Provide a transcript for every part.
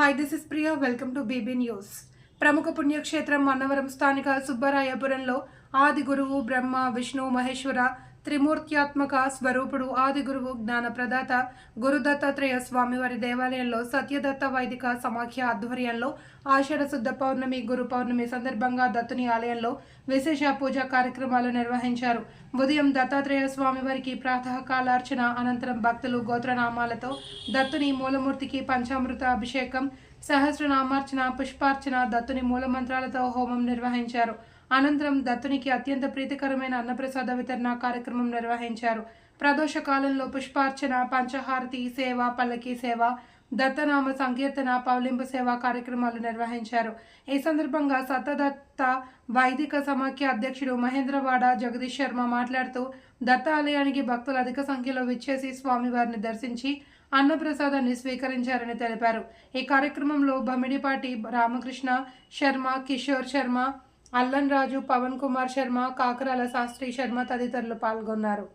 Hi this is Priya welcome to BB news ప్రముఖ పుణ్యక్షేత్రం అన్నవరం స్థానిక సుబ్బరాయపురంలో ఆది గురువు బ్రహ్మ విష్ణు మహేశ్వర త్రిమూర్త్యాత్మక స్వరూపుడు ఆది గురువు జ్ఞాన ప్రదాత గురు దత్తాత్రేయ స్వామివారి దేవాలయంలో సత్యదత్త వైదిక సమాఖ్య ఆధ్వర్యంలో ఆషాఢ శుద్ధ పౌర్ణమి గురు పౌర్ణమి సందర్భంగా దత్తుని ఆలయంలో విశేష పూజా కార్యక్రమాలు నిర్వహించారు. ఉదయం దత్తాత్రేయ స్వామివారికి ప్రాతకాలార్చన అనంతరం భక్తులు గోత్రనామాలతో దత్తుని మూలమూర్తికి పంచామృత అభిషేకం సహస్రనామార్చన పుష్పార్చన దత్తుని మూలమంత్రాలతో హోమం నిర్వహించారు. అనంతరం దత్తునికి అత్యంత ప్రీతికరమైన అన్నప్రసాద వితరణ కార్యక్రమం నిర్వహించారు. ప్రదోష కాలంలో పుష్పార్చన పంచహారతి సేవ పల్లకి సేవ దత్తనామ సంకీర్తన పౌలింపు సేవ కార్యక్రమాలు నిర్వహించారు. ఈ సందర్భంగా సతదత్త వైదిక సమాఖ్య అధ్యక్షుడు మహేంద్రవాడ జగదీష్ శర్మ మాట్లాడుతూ దత్త ఆలయానికి భక్తులు అధిక సంఖ్యలో విచ్చేసి స్వామివారిని దర్శించి అన్నప్రసాదాన్ని స్వీకరించారని తెలిపారు. ఈ కార్యక్రమంలో బమిడిపాటి రామకృష్ణ శర్మ కిషోర్ శర్మ అల్లన్ రాజు పవన్ కుమార్ శర్మ కాకరాల శాస్త్రి శర్మ తదితరులు పాల్గొన్నారు.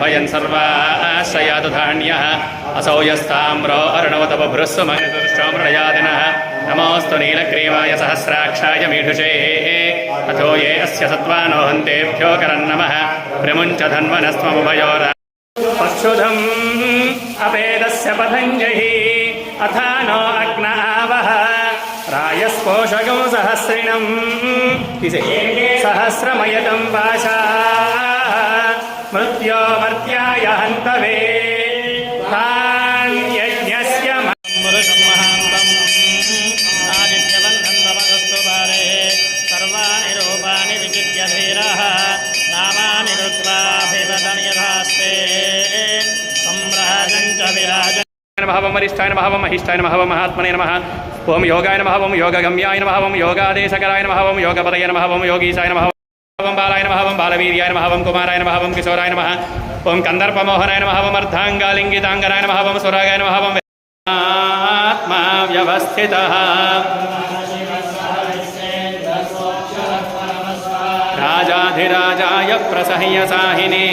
భయన్ సర్వాశ్రయాధాన్య అసౌయస్తామ్రో నమోస్తు నీలగ్రీవాయ సహస్రాక్షాయ మీషుషే అథో ఏ అస్ సత్వానోహంతేభ్యో ప్రముంచ ధన్వనస్వముభయోర పశుధం अपेदस्य पतञ्जहि अथा नो अग्न आवः रायस्पोषगं सहस्रिणम् सहस्रमयतं पाशा मृत्यो मर्त्याय हन्तवे నమహవమరిష్టాయ నమహవం మహిష్టాయ నమహవం మహాత్మనే నమ ఓం యోగాయ నమహవం యోగగమ్యాయ నమహవం యోగాదేశకరాయ నమహవం యోగపదయ నమహవం యోగీశాయ నమహవం బాలాయ నమహవం బాలవీర్యాయ నమహవం కుమారాయ నమహవం కిశోరాయ నమ ఓం కందర్పమోహనాయ నమహవం అర్ధాంగాలింగితాంగరాయ నమహవం సురాగాయ నమహవం ఆత్మా వ్యవస్థిత రాజాధిరాజాయ ప్రసహ్య సాహినే